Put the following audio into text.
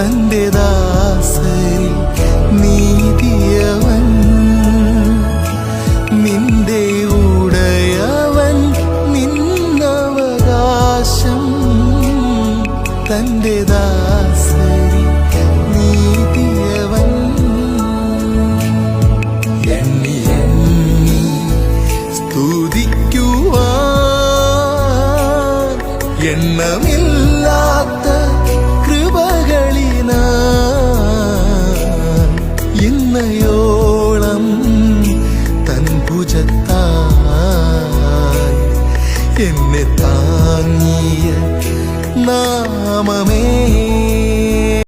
തന്റെ ദാസരിൽ നീതിയവൻ. നിന്റെ ഉടയവൻ നിന്നവകാശം. തന്റെ ദാസരിൽ നീതിയവൻ. എണ്ണി എണ്ണി സ്തുതിക്കുവാ എണ്ണമില്ലാത്ത ഇന്നയോളം തൻ ഭുജത്താൽ എന്നെ താങ്ങിയ നാമമേ.